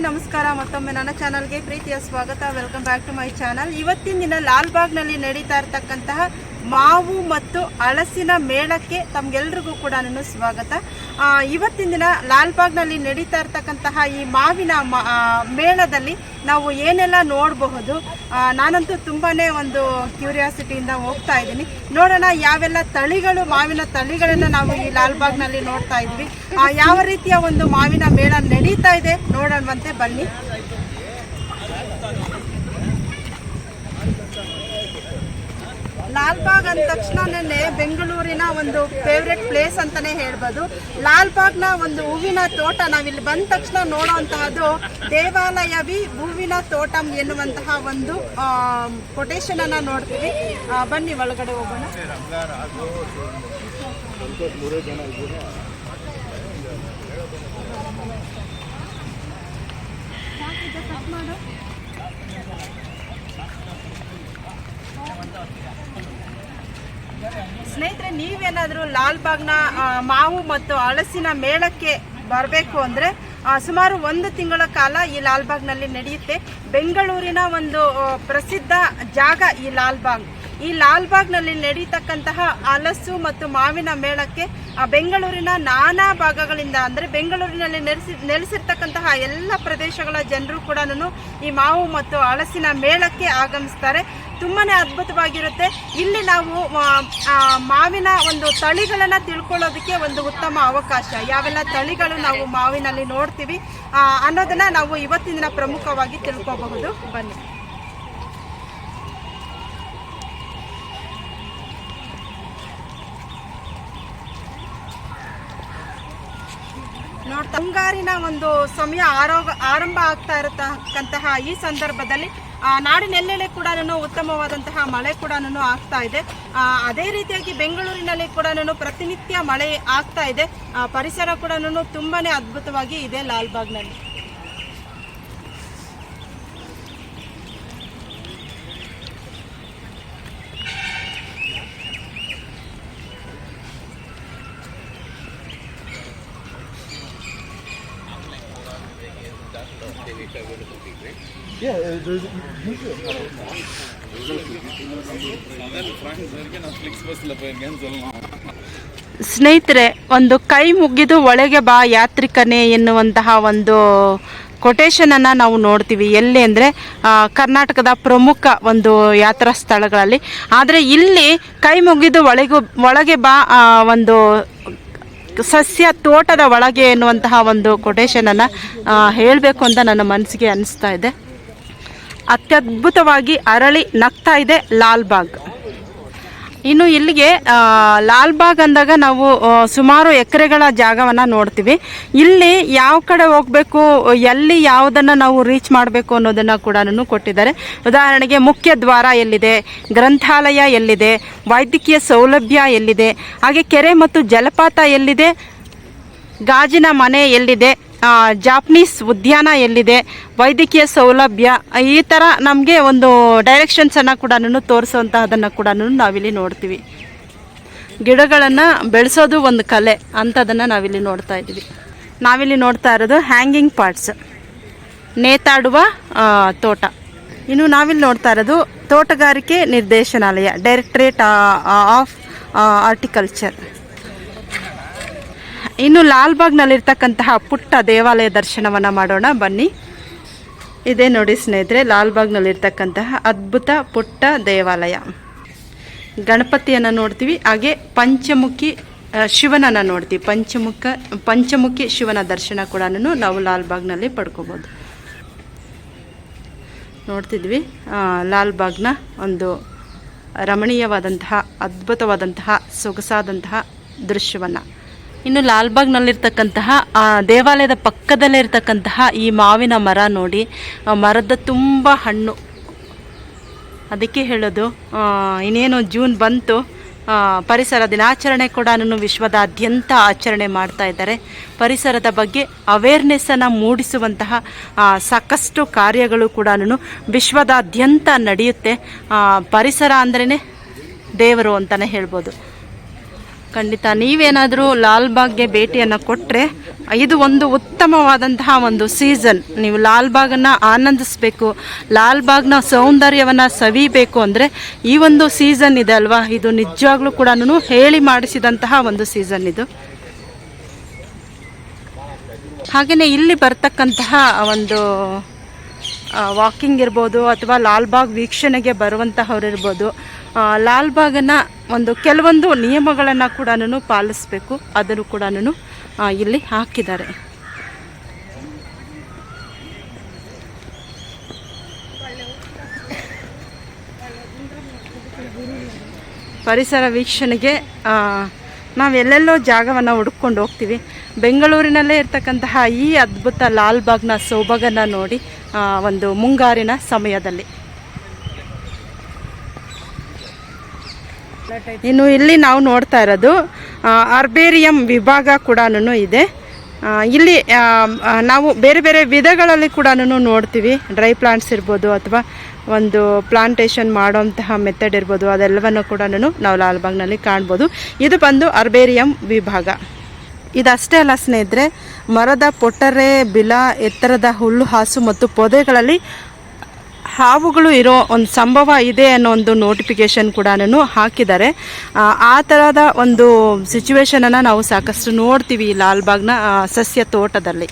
Hi ನಮಸ್ಕಾರ, ಮತ್ತೊಮ್ಮೆ ನನ್ನ ಚಾನಲ್ಗೆ ಪ್ರೀತಿಯ ಸ್ವಾಗತ. Welcome back to my channel ಇವತ್ತಿನ ದಿನ ಲಾಲ್ಬಾಗ್ನಲ್ಲಿ ನಡೀತಾ ಇರತಕ್ಕಂತಹ ಮಾವು ಮತ್ತು ಹಳಸಿನ ಮೇಳಕ್ಕೆ ತಮ್ಗೆಲ್ರಿಗೂ ಕೂಡ ನಾನು ಸ್ವಾಗತ. ಇವತ್ತಿನ ದಿನ ಲಾಲ್ಬಾಗ್ನಲ್ಲಿ ನಡೀತಾ ಇರ್ತಕ್ಕಂತಹ ಈ ಮಾವಿನ ಮೇಳದಲ್ಲಿ ನಾವು ಏನೆಲ್ಲ ನೋಡಬಹುದು? ನಾನಂತೂ ತುಂಬಾ ಒಂದು ಕ್ಯೂರಿಯಾಸಿಟಿಯಿಂದ ಹೋಗ್ತಾ ಇದ್ದೀನಿ. ನೋಡೋಣ, ಯಾವೆಲ್ಲ ತಳಿಗಳು, ಮಾವಿನ ತಳಿಗಳನ್ನು ನಾವು ಈ ಲಾಲ್ಬಾಗ್ನಲ್ಲಿ ನೋಡ್ತಾ ಇದ್ವಿ. ಯಾವ ರೀತಿಯ ಒಂದು ಮಾವಿನ ಮೇಳ ನಡೀತಾ ಇದೆ? ನೋಡೋಣವಂತೆ ಬನ್ನಿ. ಲಾಲ್ಬಾಗ್ ಅಂದ ತಕ್ಷಣನೇ ಬೆಂಗಳೂರಿನ ಒಂದು ಫೇವ್ರೆಟ್ ಪ್ಲೇಸ್ ಅಂತಾನೆ ಹೇಳ್ಬೋದು ಲಾಲ್ಬಾಗ್ನ ಒಂದು ಹೂವಿನ ತೋಟ ನಾವಿಲ್ಲಿ ಬಂದ ತಕ್ಷಣ ನೋಡುವಂತಹದ್ದು ದೇವಾಲಯವಿ ಹೂವಿನ ತೋಟಂ ಎನ್ನುವಂತಹ ಒಂದು ಕೊಟೇಶನ್ ಅನ್ನ ನೋಡ್ತೀವಿ ಬನ್ನಿ ಒಳಗಡೆ ಹೋಗೋಣ ಮಾಡು? ಸ್ನೇಹಿತರೆ, ನೀವೇನಾದರೂ ಲಾಲ್ಬಾಗ್ನ ಮಾವು ಮತ್ತು ಹಳಸಿನ ಮೇಳಕ್ಕೆ ಬರಬೇಕು ಅಂದರೆ ಸುಮಾರು ಒಂದು ತಿಂಗಳ ಕಾಲ ಈ ಲಾಲ್ಬಾಗ್ನಲ್ಲಿ ನಡೆಯುತ್ತೆ. ಬೆಂಗಳೂರಿನ ಒಂದು ಪ್ರಸಿದ್ಧ ಜಾಗ ಈ ಲಾಲ್ಬಾಗ್. ಈ ಲಾಲ್ಬಾಗ್ನಲ್ಲಿ ನಡೀತಕ್ಕಂತಹ ಹಲಸು ಮತ್ತು ಮಾವಿನ ಮೇಳಕ್ಕೆ ಬೆಂಗಳೂರಿನ ನಾನಾ ಭಾಗಗಳಿಂದ ಅಂದರೆ ಬೆಂಗಳೂರಿನಲ್ಲಿ ನೆಲೆಸಿ, ನೆಲೆಸಿರ್ತಕ್ಕಂತಹ ಎಲ್ಲ ಪ್ರದೇಶಗಳ ಜನರು ಕೂಡ ಈ ಮಾವು ಮತ್ತು ಹಲಸಿನ ಮೇಳಕ್ಕೆ ಆಗಮಿಸ್ತಾರೆ. ತುಂಬಾನೇ ಅದ್ಭುತವಾಗಿರುತ್ತೆ. ಇಲ್ಲಿ ನಾವು ಮಾವಿನ ಒಂದು ತಳಿಗಳನ್ನು ತಿಳ್ಕೊಳ್ಳೋದಕ್ಕೆ ಒಂದು ಉತ್ತಮ ಅವಕಾಶ. ಯಾವೆಲ್ಲ ತಳಿಗಳು ನಾವು ಮಾವಿನಲ್ಲಿ ನೋಡ್ತೀವಿ ಅನ್ನೋದನ್ನು ನಾವು ಇವತ್ತಿನ ದಿನ ಪ್ರಮುಖವಾಗಿ ತಿಳ್ಕೋಬಹುದು. ಬನ್ನಿ. ನೋಡ್ತಾ ಮುಂಗಾರಿನ ಒಂದು ಸಮಯ ಆರೋಗ ಆರಂಭ ಆಗ್ತಾ ಇರತಕ್ಕಂತಹ ಈ ಸಂದರ್ಭದಲ್ಲಿ ನಾಡಿನೆಲ್ಲೆಡೆ ಕೂಡ ಉತ್ತಮವಾದಂತಹ ಮಳೆ ಕೂಡ ಆಗ್ತಾ ಇದೆ. ಅದೇ ರೀತಿಯಾಗಿ ಬೆಂಗಳೂರಿನಲ್ಲಿ ಕೂಡ ಪ್ರತಿನಿತ್ಯ ಮಳೆ ಆಗ್ತಾ ಇದೆ. ಪರಿಸರ ಕೂಡ ತುಂಬಾನೇ ಅದ್ಭುತವಾಗಿ ಇದೆ ಲಾಲ್ಬಾಗ್ನಲ್ಲಿ. Uh, usually ಸ್ನೇಹಿತರೆ ಒಂದು ಕೈ ಮುಗಿದು ಒಳಗೆ ಬಾ ಯಾತ್ರಿಕನೇ ಎನ್ನುವಂತಹ ಒಂದು ಕೊಟೇಶನನ್ನು ನಾವು ನೋಡ್ತೀವಿ. ಎಲ್ಲಿ ಅಂದರೆ ಕರ್ನಾಟಕದ ಪ್ರಮುಖ ಒಂದು ಯಾತ್ರಾ ಸ್ಥಳಗಳಲ್ಲಿ. ಆದರೆ ಇಲ್ಲಿ ಕೈ ಮುಗಿದು ಒಳಗೆ ಒಳಗೆ ಬಾ ಒಂದು ಸಸ್ಯ ತೋಟದ ಒಳಗೆ ಎನ್ನುವಂತಹ ಒಂದು ಕೊಟೇಶನನ್ನು ಹೇಳಬೇಕು ಅಂತ ನನ್ನ ಮನಸ್ಸಿಗೆ ಅನಿಸ್ತಾ ಇದೆ. ಅತ್ಯದ್ಭುತವಾಗಿ ಅರಳಿ ನಗ್ತಾ ಇದೆ ಲಾಲ್ಬಾಗ್. ಇನ್ನು ಇಲ್ಲಿಗೆ ಲಾಲ್ಬಾಗ್ ಅಂದಾಗ ನಾವು ಸುಮಾರು ಎಕರೆಗಳ ಜಾಗವನ್ನು ನೋಡ್ತೀವಿ. ಇಲ್ಲಿ ಯಾವ ಕಡೆ ಹೋಗಬೇಕು, ಎಲ್ಲಿ ಯಾವುದನ್ನು ನಾವು ರೀಚ್ ಮಾಡಬೇಕು ಅನ್ನೋದನ್ನು ಕೂಡ ಕೊಟ್ಟಿದ್ದಾರೆ. ಉದಾಹರಣೆಗೆ ಮುಖ್ಯ ದ್ವಾರ ಎಲ್ಲಿದೆ, ಗ್ರಂಥಾಲಯ ಎಲ್ಲಿದೆ, ವೈದ್ಯಕೀಯ ಸೌಲಭ್ಯ ಎಲ್ಲಿದೆ, ಹಾಗೆ ಕೆರೆ ಮತ್ತು ಜಲಪಾತ ಎಲ್ಲಿದೆ, ಗಾಜಿನ ಮನೆ ಎಲ್ಲಿದೆ ಜಾಪನೀಸ್ ಉದ್ಯಾನ ಎಲ್ಲಿದೆ, ವೈದ್ಯಕೀಯ ಸೌಲಭ್ಯ, ಈ ಥರ ನಮಗೆ ಒಂದು ಡೈರೆಕ್ಷನ್ಸನ್ನು ಕೂಡ ತೋರಿಸುವಂತಹದನ್ನು ಕೂಡ ನಾವಿಲ್ಲಿ ನೋಡ್ತೀವಿ. ಗಿಡಗಳನ್ನು ಬೆಳೆಸೋದು ಒಂದು ಕಲೆ ಅಂಥದನ್ನು ನಾವಿಲ್ಲಿ ನೋಡ್ತಾ ಇದ್ದೀವಿ. ನಾವಿಲ್ಲಿ ನೋಡ್ತಾ ಇರೋದು ಹ್ಯಾಂಗಿಂಗ್ ಪಾರ್ಟ್ಸ್ ನೇತಾಡುವ ತೋಟ. ಇನ್ನು ನಾವಿಲ್ಲಿ ನೋಡ್ತಾ ಇರೋದು ತೋಟಗಾರಿಕೆ ನಿರ್ದೇಶನಾಲಯ ಡೈರೆಕ್ಟ್ರೇಟ್ ಆಫ್ ಆರ್ಟಿಕಲ್ಚರ್ ಇನ್ನು ಲಾಲ್ಬಾಗ್ನಲ್ಲಿರ್ತಕ್ಕಂತಹ ಪುಟ್ಟ ದೇವಾಲಯ ದರ್ಶನವನ್ನು ಮಾಡೋಣ, ಬನ್ನಿ. ಇದೇ ನೋಡಿ ಸ್ನೇಹಿತರೆ, ಲಾಲ್ಬಾಗ್ನಲ್ಲಿರ್ತಕ್ಕಂತಹ ಅದ್ಭುತ ಪುಟ್ಟ ದೇವಾಲಯ. ಗಣಪತಿಯನ್ನು ನೋಡ್ತೀವಿ, ಹಾಗೆ ಪಂಚಮುಖಿ ಶಿವನನ್ನು ನೋಡ್ತೀವಿ. ಪಂಚಮುಖ, ಪಂಚಮುಖಿ ಶಿವನ ದರ್ಶನ ಕೂಡ ನಾವು ಲಾಲ್ಬಾಗ್ನಲ್ಲಿ ಪಡ್ಕೋಬೋದು. ನೋಡ್ತಿದ್ವಿ ಲಾಲ್ಬಾಗ್ನ ಒಂದು ರಮಣೀಯವಾದಂತಹ, ಅದ್ಭುತವಾದಂತಹ, ಸೊಗಸಾದಂತಹ ದೃಶ್ಯವನ್ನು. ಇನ್ನು ಲಾಲ್ಬಾಗ್ನಲ್ಲಿರ್ತಕ್ಕಂತಹ ದೇವಾಲಯದ ಪಕ್ಕದಲ್ಲೇ ಇರತಕ್ಕಂತಹ ಈ ಮಾವಿನ ಮರ ನೋಡಿ ಮರದ ತುಂಬ ಹಣ್ಣು. ಅದಕ್ಕೆ ಹೇಳೋದು ಇನ್ನೇನು ಜೂನ್ ಬಂತು ಪರಿಸರ ದಿನಾಚರಣೆ ಕೂಡ ವಿಶ್ವದಾದ್ಯಂತ ಆಚರಣೆ ಮಾಡ್ತಾ ಇದ್ದಾರೆ. ಪರಿಸರದ ಬಗ್ಗೆ ಅವೇರ್ನೆಸ್ಸನ್ನು ಮೂಡಿಸುವಂತಹ ಸಾಕಷ್ಟು ಕಾರ್ಯಗಳು ಕೂಡ ವಿಶ್ವದಾದ್ಯಂತ ನಡೆಯುತ್ತೆ. ಪರಿಸರ ಅಂದ್ರೇ ದೇವರು ಅಂತಲೇ ಹೇಳ್ಬೋದು. ಖಂಡಿತ ನೀವೇನಾದರೂ ಲಾಲ್ಬಾಗ್ಗೆ ಭೇಟಿಯನ್ನು ಕೊಟ್ಟರೆ ಇದು ಒಂದು ಉತ್ತಮವಾದಂತಹ ಒಂದು ಸೀಸನ್. ನೀವು ಲಾಲ್ಬಾಗನ್ನು ಆನಂದಿಸಬೇಕು. ಲಾಲ್ಬಾಗ್ನ ಸೌಂದರ್ಯವನ್ನು ಸವಿಬೇಕು ಅಂದರೆ ಈ ಒಂದು ಸೀಸನ್ ಇದೆ ಅಲ್ವಾ? ಇದು ನಿಜವಾಗ್ಲೂ ಕೂಡ ಹೇಳಿ ಮಾಡಿಸಿದಂತಹ ಒಂದು ಸೀಸನ್ ಇದು. ಹಾಗೆಯೇ ಇಲ್ಲಿ ಬರ್ತಕ್ಕಂತಹ ಒಂದು ವಾಕಿಂಗ್ ಇರ್ಬೋದು ಅಥವಾ ಲಾಲ್ಬಾಗ್ ವೀಕ್ಷಣೆಗೆ ಬರುವಂತಹವ್ರು ಇರ್ಬೋದು. ಆ, ಲಾಲ್ಬಾಗನ್ನು ಒಂದು ಕೆಲವೊಂದು ನಿಯಮಗಳನ್ನು ಕೂಡ ಪಾಲಿಸಬೇಕು. ಅದನ್ನು ಕೂಡ ಇಲ್ಲಿ ಹಾಕಿದ್ದಾರೆ. ಪರಿಸರ ವೀಕ್ಷಣೆಗೆ ನಾವು ಎಲ್ಲೆಲ್ಲೋ ಜಾಗವನ್ನು ಹುಡುಕೊಂಡು ಹೋಗ್ತೀವಿ. ಬೆಂಗಳೂರಿನಲ್ಲೇ ಇರ್ತಕ್ಕಂತಹ ಈ ಅದ್ಭುತ ಲಾಲ್ಬಾಗ್ನ ಸೊಬಗನ್ನು ನೋಡಿ ಒಂದು ಮುಂಗಾರಿನ ಸಮಯದಲ್ಲಿ. ಇನ್ನು ಇಲ್ಲಿ ನಾವು ನೋಡ್ತಾ ಇರೋದು ಅರ್ಬೇರಿಯಂ ವಿಭಾಗ ಕೂಡ ಇದೆ. ಇಲ್ಲಿ ನಾವು ಬೇರೆ ಬೇರೆ ವಿಧಗಳಲ್ಲಿ ಕೂಡ ನೋಡ್ತೀವಿ. ಡ್ರೈ ಪ್ಲಾಂಟ್ಸ್ ಇರ್ಬೋದು ಅಥವಾ ಒಂದು ಪ್ಲಾಂಟೇಶನ್ ಮಾಡೋಂತಹ ಮೆಥಡ್ ಇರ್ಬೋದು, ಅದೆಲ್ಲವನ್ನು ಕೂಡ ನಾವು ಲಾಲ್ಬಾಗ್ನಲ್ಲಿ ಕಾಣ್ಬೋದು. ಇದು ಬಂದು ಅರ್ಬೇರಿಯಂ ವಿಭಾಗ. ಇದಷ್ಟೇ ಅಲ್ಲ ಸ್ನೇಹಿತರೆ, ಮರದ ಪೊಟ್ಟರೆ, ಬಿಲ, ಎತ್ತರದ ಹುಲ್ಲು, ಹಾಸು ಮತ್ತು ಪೊದೆಗಳಲ್ಲಿ ಹಾವುಗಳು ಇರೋ ಒಂದು ಸಂಭವ ಇದೆ ಅನ್ನೋ ಒಂದು ನೋಟಿಫಿಕೇಶನ್ ಕೂಡ ಹಾಕಿದ್ದಾರೆ. ಆ, ಥರದ ಒಂದು ಸಿಚುವೇಶನನ್ನು ನಾವು ಸಾಕಷ್ಟು ನೋಡ್ತೀವಿ ಲಾಲ್ಬಾಗ್ನ ಸಸ್ಯ ತೋಟದಲ್ಲಿ.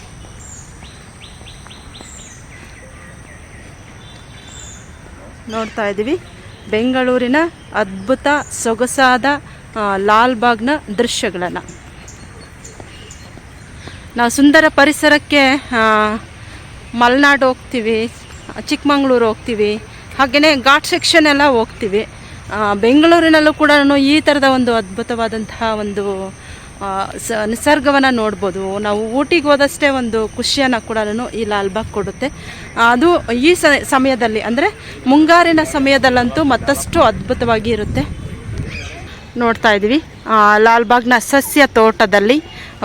ನೋಡ್ತಾ ಇದ್ದೀವಿ. ಬೆಂಗಳೂರಿನ ಅದ್ಭುತ ಸೊಗಸಾದ ಲಾಲ್ಬಾಗ್ನ ದೃಶ್ಯಗಳನ್ನು. ನಾವು ಸುಂದರ ಪರಿಸರಕ್ಕೆ ಮಲೆನಾಡು ಹೋಗ್ತೀವಿ. ಚಿಕ್ಕಮಂಗ್ಳೂರು ಹೋಗ್ತೀವಿ. ಹಾಗೆಯೇ ಘಾಟ್ ಸೆಕ್ಷನ್ ಎಲ್ಲ ಹೋಗ್ತೀವಿ. ಬೆಂಗಳೂರಿನಲ್ಲೂ ಕೂಡ ಈ ಥರದ ಒಂದು ಅದ್ಭುತವಾದಂತಹ ಒಂದು ಸ, ನಿಸರ್ಗವನ್ನು ನೋಡ್ಬೋದು. ನಾವು ಊಟಿಗೆ ಹೋದಷ್ಟೇ ಒಂದು ಖುಷಿಯನ್ನು ಕೂಡ ಈ ಲಾಲ್ಬಾಗ್ ಕೊಡುತ್ತೆ. ಅದು ಈ ಸಮಯದಲ್ಲಿ, ಅಂದರೆ ಮುಂಗಾರಿನ ಸಮಯದಲ್ಲಂತೂ ಮತ್ತಷ್ಟು ಅದ್ಭುತವಾಗಿ ಇರುತ್ತೆ. ನೋಡ್ತಾ ಇದ್ದೀವಿ. ಲಾಲ್ಬಾಗ್ನ ಸಸ್ಯ ತೋಟದಲ್ಲಿ